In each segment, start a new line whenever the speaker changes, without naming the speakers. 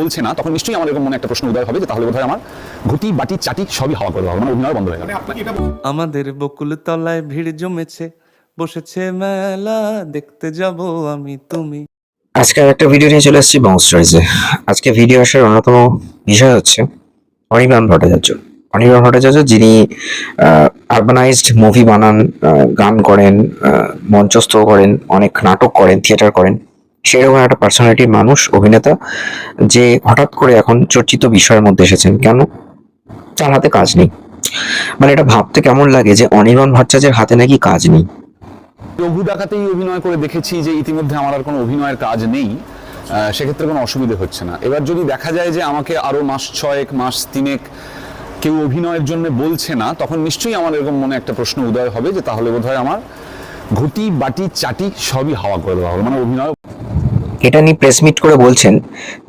বলছে না তখন নিশ্চয়ই আমার এরকম মনে একটা প্রশ্ন উদয় হবে যে তাহলে বোধহয় আমার ঘুটি বাটি চাটি সবই হাওয়া করে হবে মানে অভিনয় বন্ধ হয়ে গেল।
আমাদের বকুল তলায় ভিড় জমেছে বসেছে মেলা দেখতে যাব আমি তুমি।
আজকে একটা ভিডিও নিয়ে চলে এসেছি বাউন্স স্টোরিজে আজকে ভিডিও আসার অন্যতম বিষয় হচ্ছে অনির্বাণ ভট্টাচার্য। অনির্বাণ ভট্টাচার্য যিনি আরবানাইজড মুভি বানান আহ, গান করেন আহ, মঞ্চস্থ করেন অনেক নাটক করেন থিয়েটার করেন সেরকম একটা পার্সোনালিটি মানুষ, অভিনেতা, যে হঠাৎ করে এখন চর্চিত বিষয়ের মধ্যে এসেছেন। কেন? তার হাতে কাজ নেই। মানে এটা ভাবতে কেমন লাগে যে অনির্বাণ ভট্টাচার্যের হাতে নাকি কাজ নেই?
রঘু ডাকাতেই অভিনয় করে দেখেছি যে ইতিমধ্যে আমার আর কোনো অভিনয়ের কাজ নেই সেক্ষেত্রে কোনো অসুবিধে হচ্ছে না। এবার যদি দেখা যায় যে আমাকে আরও মাস ছয়েক, মাস তিনেক কেউ অভিনয়ের জন্য বলছে না, তখন নিশ্চয়ই আমার এরকম মনে একটা প্রশ্ন উদয় হবে যে তাহলে বোধহয় আমার ঘুটি, বাটি, চাটি সবই হাওয়া করে দেওয়া হবে। মানে অভিনয়
এটা নিয়ে প্রেস মিট করে বলছেন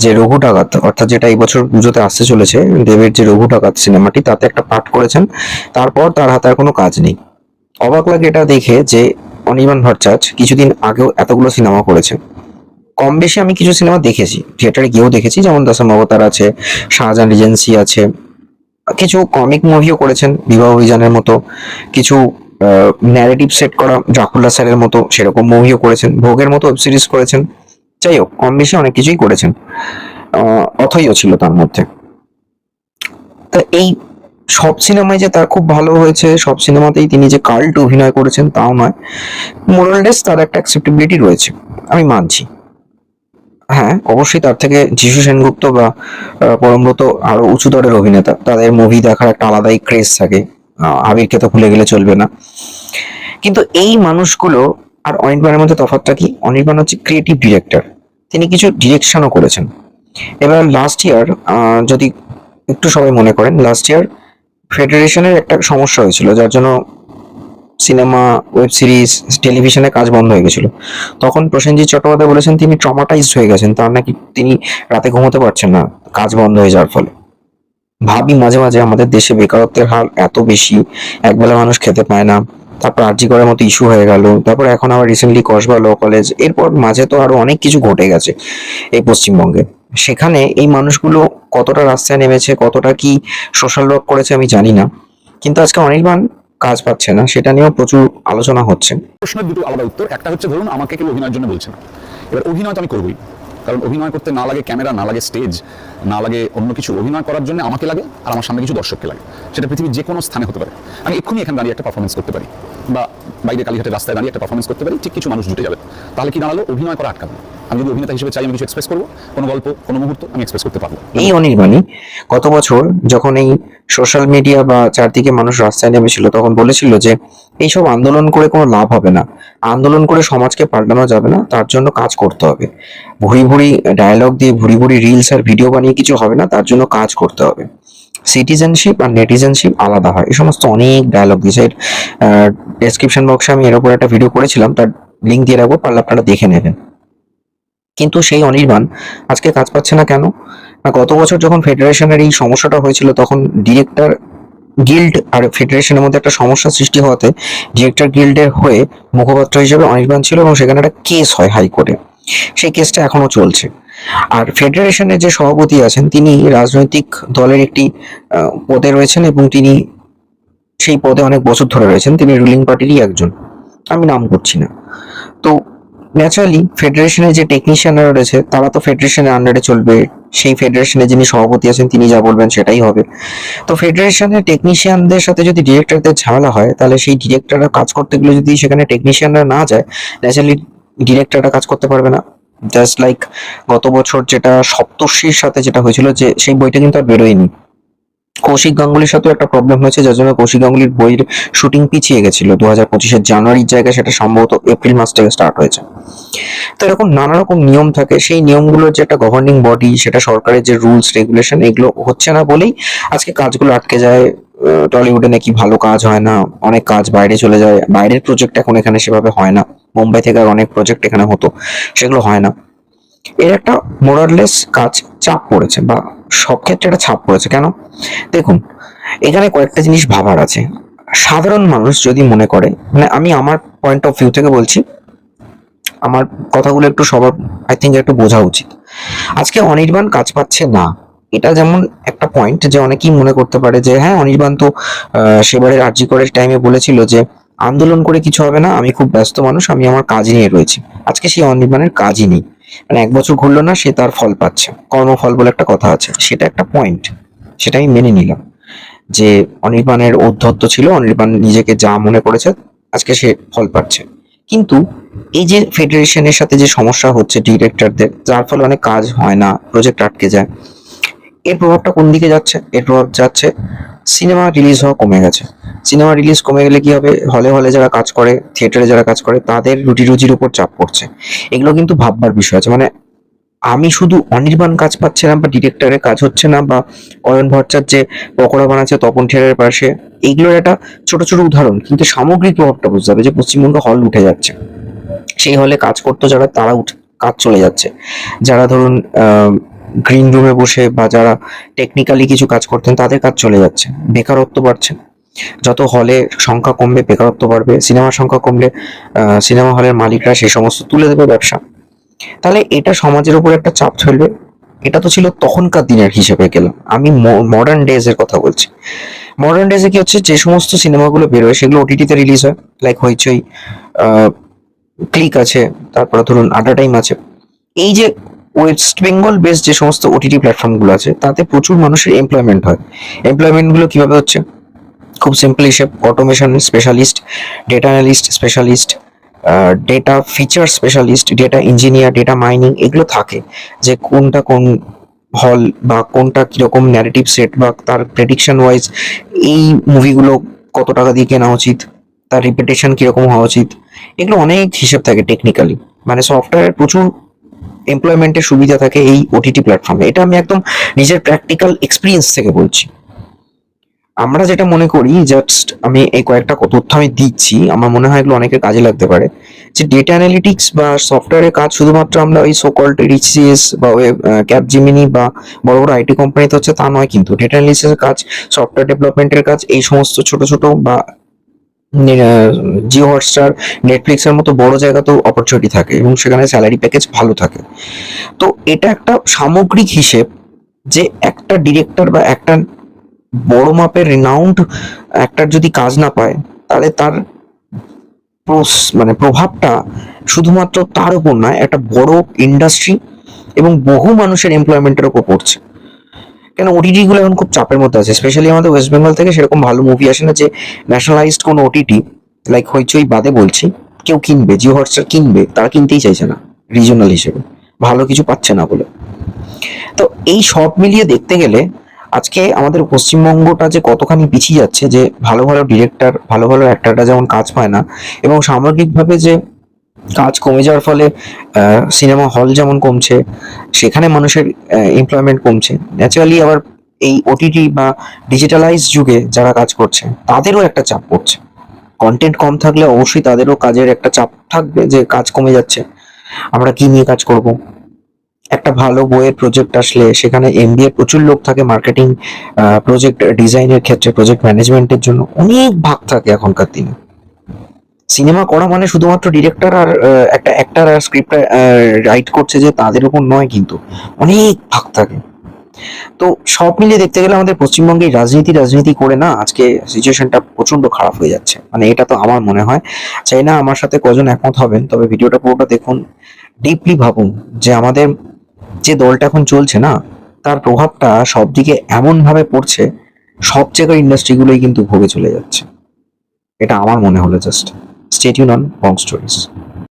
যে রঘু ডাকাত অর্থাৎ যেটা এই বছর পুজোতে আসতে চলেছে, দেবের যে রঘু ডাকাত সিনেমাটি তাতে একটা পাঠ করেছেন। তারপর তার হাতে আর কোনো কাজ নেই। অবাক লাগে এটা দেখে যে অনির্বাণ ভট্টাচার্য কিছুদিন আগেও এতগুলো সিনেমা করেছে। কম বেশি আমি কিছু সিনেমা দেখেছি থিয়েটারে গিয়েও দেখেছি, যেমন দাসাম অবতার আছে, শাহজাহান রিজেন্সি আছে। কিছু কমিক মুভিও করেছেন, বিবাহ অভিযানের মতো। কিছু ন্যারেটিভ সেট করা ড্রাকুলা স্যারের মতো সেরকম মুভিও করেছেন। ভোগের মতো ওয়েব সিরিজ করেছেন। যাই হোক, কম বেশি অনেক কিছুই করেছেন। অথৈও ছিল তার মধ্যে। তা এই সব সিনেমায় যে তার খুব ভালো হয়েছে, সব সিনেমাতেই তিনি যে কাল্ট অভিনয় করেছেন তাও নয়। মোরাললেস তার একটা অ্যাকসেপ্টেবিলিটি রয়েছে, আমি মানছি। হ্যাঁ অবশ্যই তার থেকে যিশু সেনগুপ্ত বা পরমব্রত আরও উঁচু দরের অভিনেতা, তাদের মুভি দেখার একটা আলাদাই ক্রেজ থাকে। আবিরকে তো ভুলে গেলে চলবে না। কিন্তু এই মানুষগুলো আর অনির্বাণের মধ্যে তফাৎটা কি? অনির্বাণ হচ্ছে ক্রিয়েটিভ ডিরেক্টর তিনি কিছু ডিরেকশনও করেছেন। এবার লাস্ট ইয়ার যদি একটু সবাই মনে করেন লাস্ট ইয়ার ফেডারেশনের একটা সমস্যা হয়েছিল, যার জন্য সিনেমা ওয়েব সিরিজ টেলিভিশনে কাজ বন্ধ হয়ে গেছিল। তখন প্রসেনজিৎ চট্টোপাধ্যায় বলেছেন, তিনি ট্রমাটাইজড হয়ে গেছেন। তার নাকি তিনি রাতে ঘুমোতে পারছেন না। কাজ বন্ধ হয়ে যাওয়ার ফলে। ভাবি মাঝে মাঝে আমাদের দেশে বেকারত্বের হার এত বেশি, একবেলা মানুষ খেতে পায় না। তারপর আরজি করার মতো ইস্যু হয়ে গেল। তারপর এখন আবার রিসেন্টলি কসবা ল কলেজ এরপর মাঝে তো আরও অনেক কিছু ঘটে গেছে এই পশ্চিমবঙ্গে। সেখানে এই মানুষগুলো কতটা রাস্তায় নেমেছে, কতটা কি সোশ্যাল ওয়ার্ক করেছে আমি জানি না। কিন্তু আজকে অনির্বাণ কাজ পাচ্ছে না, সেটা নিয়েও প্রচুর আলোচনা হচ্ছে।
প্রশ্নের দুটো আলাদা উত্তর। একটা হচ্ছে, ধরুন, আমাকে কেউ অভিনয়ের জন্য বলছে এবার অভিনয় তো আমি করবোই। কারণ অভিনয় করতে না লাগে ক্যামেরা, না লাগে স্টেজ, না লাগে অন্য কিছু, অভিনয় করার জন্য আমাকে লাগে আর আমার সামনে কিছু দর্শককে লাগে। সেটা পৃথিবীর যে কোনো স্থানে হতে পারে। আমি এক্ষুনি এখানে দাঁড়িয়ে একটা পারফরমেন্স করতে পারি। বা বাইরে কালীঘাটের রাস্তায় দাঁড়িয়ে একটা পারফরমেন্স করতে পারি, ঠিক কিছু মানুষ জুটে যাবে। তাহলে কি দাঁড়াল? অভিনয় করা আটকাবে। আমি যদি অভিনেতা হিসেবে চাই, আমি কিছু এক্সপ্রেস করব? কোনো গল্প, কোনো মুহূর্ত, আমি এক্সপ্রেস করতে পারব।
এই অনির্বাণী, গত বছর যখন এই সোশ্যাল মিডিয়া বা চারদিকে মানুষ রাস্তায় নেমেছিল, তখন বলেছিল যে, এইসব আন্দোলন করে কোনো লাভ হবে না। আন্দোলন করে সমাজকে পাল্টানো যাবে না, তার জন্য কাজ করতে হবে। ভুড়ি ভুড়ি ডায়লগ দিয়ে ভুড়ি ভুড়ি রিলস আর ভিডিও বানিয়ে কিছু হবে না, তার জন্য কাজ করতে হবে। সিটিজেনশিপ আর নেটিজেনশিপ আলাদা হয়। এই সমস্ত অনেক ডায়লগ দিয়েছে। ডেসক্রিপশন বক্সে আমি এর উপর একটা ভিডিও করেছিলাম, তার লিঙ্ক দিয়ে রাখব, পারলে আপনারা দেখে নেবেন। কিন্তু সেই অনির্বাণ আজকে কাজ পাচ্ছে না কেন? না গত বছর যখন ফেডারেশনের এই সমস্যাটা হয়েছিল, তখন ডিরেক্টর গিল্ড আর ফেডারেশনের মধ্যে একটা সমস্যা সৃষ্টি হওয়াতে ডিরেক্টর গিল্ডের হয়ে মুখপাত্র হিসেবে অনির্বাণ ছিল এবং সেখানে একটা কেস হয় হাইকোর্টে। সেই কেসটা এখনও চলছে। আর ফেডারেশনের যে সভাপতি আছেন, তিনি রাজনৈতিক দলের একটি পদে রয়েছেন এবং তিনি সেই পদে অনেক বছর ধরে রয়েছেন। তিনি রুলিং পার্টিরই একজন। আমি নাম করছি না। তো ন্যাচারালি ফেডারেশনের যে টেকনিশিয়ানরা রয়েছে, তারা তো ফেডারেশনের আন্ডারে চলবে। সেই ফেডারেশনের যিনি সভাপতি আছেন, তিনি যা বলবেন সেটাই হবে। তো ফেডারেশনের টেকনিশিয়ানদের সাথে যদি ডিরেক্টরদের ঝামেলা হয়, তাহলে সেই ডিরেক্টররা কাজ করতে গেলে যদি সেখানে টেকনিশিয়ানরা না যায় ন্যাচারালি ডিরেক্টররা কাজ করতে পারবে না। জাস্ট লাইক গত বছর যেটা সপ্তর্ষির সাথে যেটা হয়েছিল যে সেই বইটা কিন্তু আর বেরোয়নি। কৌশিক গাঙ্গুলির সাথেও একটা প্রবলেম হয়েছে, যার জন্য কৌশিক গাঙ্গুলির বইয়ের শুটিং পিছিয়ে গেছিল। দু হাজার পঁচিশের জানুয়ারির জায়গায় সেটা সম্ভবত এপ্রিল মাস থেকে স্টার্ট হয়েছে। তো এরকম নানা রকম নিয়ম থাকে। সেই নিয়মগুলোর যে একটা গভর্নিং বডি সেটা সরকারের যে রুলস রেগুলেশন এগুলো হচ্ছে না বলেই আজকে কাজগুলো আটকে যায়। টলিউডে নাকি ভালো কাজ হয় না, অনেক কাজ বাইরে চলে যায়। বাইরের প্রজেক্ট এখন এখানে সেভাবে হয় না। মুম্বাই থেকে অনেক প্রজেক্ট এখানে হতো, সেগুলো হয় না। এর একটা মোরারলেস কাজ চাপ পড়েছে বা সব ক্ষেত্রে একটা ছাপ পড়েছে, কেন? দেখুন, এখানে কয়েকটা জিনিস ভাবার আছে। সাধারণ মানুষ যদি মনে করে মানে আমি আমার পয়েন্ট অফ ভিউ থেকে বলছি, আমার কথাগুলো একটু সবার আই থিঙ্ক একটু বোঝা উচিত। আজকে অনির্বাণ কাজ পাচ্ছে না। এটা যেমন একটা পয়েন্ট যে অনেকেই মনে করতে পারে যে হ্যাঁ অনির্বাণ তো সেবারের আর্জি করার টাইমে বলেছিল যে আন্দোলন করে কিছু হবে না, আমি খুব ব্যস্ত মানুষ, আমি আমার কাজ নিয়ে রয়েছি। আজকে সেই অনির্বাণের কাজই নেই। মানে এক বছর ঘুরলো না, সে তার ফল পাচ্ছে। কর্মফল বলে একটা কথা আছে। সেটা একটা পয়েন্ট সেটা আমি মেনে নিলাম। যে অনির্বাণের ঔদ্ধত্য ছিল, অনির্বাণ নিজেকে যা মনে করেছে, আজকে সে ফল পাচ্ছে। কিন্তু এই যে ফেডারেশনের সাথে যে সমস্যা হচ্ছে ডিরেক্টরদের, যার ফলে অনেক কাজ হয় না, প্রজেক্ট আটকে যায়, এর প্রভাবটা কোন দিকে যাচ্ছে? এর প্রভাব যাচ্ছে সিনেমা রিলিজ হওয়া কমে গেছে। সিনেমা রিলিজ কমে গেলে কি হবে? হলে হলে যারা কাজ করে থিয়েটারে যারা কাজ করে, তাদের রুটি রুজির উপর চাপ পড়ছে। এগুলো কিন্তু ভাববার বিষয় আছে। মানে আমি শুধু অনির্বাণ কাজ পাচ্ছে না বা ডিরেক্টরের কাজ হচ্ছে না বা অয়ন ভট্টাচার্য যে পকোড়া বানাচ্ছে, তপন থিয়েটারের পাশে এইগুলোর একটা ছোট ছোট উদাহরণ। কিন্তু সামগ্রিক প্রভাবটা বুঝতে হবে যে পশ্চিমবঙ্গ হল উঠে যাচ্ছে। সেই হলে কাজ করতো যারা, তারা উঠে কাজ চলে যাচ্ছে। যারা ধরুন গ্রিন রুমে বসে বা যারা টেকনিক্যালি কিছু কাজ করতেন, তাদের কাজ চলে যাচ্ছে, বেকারত্ব বাড়ছে। যত হলে সংখ্যা কমবে, বেকারত্ব বাড়বে সিনেমার সংখ্যা কমলে সিনেমা হলের মালিকরা সেই সমস্ত তুলে দেবে ব্যবসা। তাহলে এটা সমাজের উপর একটা চাপ ফেলবে এটা তো ছিল তখনকার দিনের হিসেবে গেলাম আমি মডার্ন ডেজ এর কথা বলছি। মডার্ন ডেজে কি হচ্ছে, যে সমস্ত সিনেমাগুলো বেরোয়, সেগুলো ওটিটিতে রিলিজ হয়। লাইক হইচই ক্লিক আছে, তারপরে ধরুন আড্ডা টাইম আছে। এই যে ওয়েস্ট বেঙ্গল বেস যে সমস্ত ওটিটি প্ল্যাটফর্মগুলো আছে, তাতে প্রচুর মানুষের এমপ্লয়মেন্ট হয়। এমপ্লয়মেন্টগুলো কীভাবে হচ্ছে? খুব সিম্পল হিসেব automation specialist data analyst specialist data feature specialist data engineer data mining এগুলো থাকে। যে কোনটা কোন হল বা কোনটা কীরকম ন্যারেটিভ সেট বা তার প্রেডিকশন ওয়াইজ এই মুভিগুলো কত টাকা দিয়ে কেনা উচিত, তার রিপিটেশন কীরকম হওয়া উচিত, এগুলো অনেক হিসেব থাকে টেকনিক্যালি মানে সফটওয়্যার প্রচুর এমপ্লয়মেন্টের সুবিধা থাকে এই ওটিটি প্ল্যাটফর্মে এটা আমি একদম নিজের প্র্যাকটিক্যাল এক্সপিরিয়েন্স থেকে বলছি। আমরা যেটা মনে করি জাস্ট আমি এই কয়েকটা তথ্য আমি দিচ্ছি, আমার মনে হয় এগুলো অনেকের কাজে লাগতে পারে। যে ডেটা অ্যানালিটিক্স বা সফটওয়্যারের কাজ শুধুমাত্র আমরা ওই সোকল্ড রিচিএস বা ওয়েব ক্যাপ জিমিনি বা বড় বড় আইটি কোম্পানিতে হচ্ছে তা নয় কিন্তু। ডেটা অ্যানালিসিসের কাজ সফটওয়্যার ডেভেলপমেন্টের কাজ, এই সমস্ত ছোট ছোট বা জিও হটস্টার নেটফ্লিক্সের মতো বড় জায়গাতেও অপরচুনিটি থাকে এবং সেখানে স্যালারি প্যাকেজ ভালো থাকে। তো এটা একটা সামগ্রিক হিসেব যে একটা ডিরেক্টর বা একটা বড় মাপের রিনাউন্ড একটার যদি কাজ না পায়, তাহলে তার মানে প্রভাবটা শুধুমাত্র তার উপর নয়, একটা বড় ইন্ডাস্ট্রি এবং বহু মানুষের এমপ্লয়মেন্টের উপর পড়ছে। কেন ওটিটি গুলো এখন খুব চাপের মধ্যে আছে? স্পেশালি আমাদের ওয়েস্ট বেঙ্গল থেকে সেরকম ভালো মুভি আসে না যে ন্যাশনালাইজড কোনো ওটিটি লাইক হইচই বাদে বলছি, কেউ কিনবে, জিও হটস্টার কিনবে, তারা কিনতেই চাইছে না রিজনাল হিসেবে। ভালো কিছু পাচ্ছে না বলে। তো এই সব মিলিয়ে দেখতে গেলে আজকে আমাদের পশ্চিমবঙ্গটা যে কতখানি পিছিয়ে যাচ্ছে, যে ভালো ভালো ডিরেক্টর ভালো ভালো অ্যাক্টররা যেমন কাজ পায় না, এবং সামগ্রিকভাবে যে কাজ কমে যাওয়ার ফলে সিনেমা হল যেমন কমছে, সেখানে মানুষের এমপ্লয়মেন্ট কমছে। ন্যাচারালি আবার এই ওটিটি বা ডিজিটালাইজ যুগে যারা কাজ করছে, তাদেরও একটা চাপ পড়ছে। কন্টেন্ট কম থাকলে অবশ্যই তাদেরও কাজের একটা চাপ থাকবে যে কাজ কমে যাচ্ছে। আমরা কি নিয়ে কাজ করব? একটা ভালো বইয়ের প্রজেক্ট আসলে সেখানে এমবিএ প্রচুর লোক থাকে মার্কেটিং প্রজেক্ট ডিজাইনের ক্ষেত্রে প্রজেক্ট ম্যানেজমেন্টের জন্য অনেক ভাগ থাকে এখনকার দিনে। সিনেমা করা মানে শুধুমাত্র ডিরেক্টর আর একটা অ্যাক্টার আর স্ক্রিপ্ট রাইট করছে যে তাদের উপর নয় কিন্তু, অনেক ভাগ থাকে। তো সব মিলিয়ে দেখতে গেলে আমাদের পশ্চিমবঙ্গে রাজনীতি রাজনীতি করে না, আজকে সিচুয়েশনটা প্রচণ্ড খারাপ হয়ে যাচ্ছে। মানে এটা তো আমার মনে হয়। চাই না আমার সাথে কজন একমত হবেন, তবে ভিডিওটা পুরোটা দেখুন ডিপলি ভাবুন যে আমাদের যে দলটা এখন চলছে না, তার প্রভাবটা সব দিকে এমন ভাবে পড়ছে, সব জায়গায় ইন্ডাস্ট্রিগুলোই কিন্তু ভোগে চলে যাচ্ছে। এটা আমার মনে হলো just Stay tuned on Pong Stories.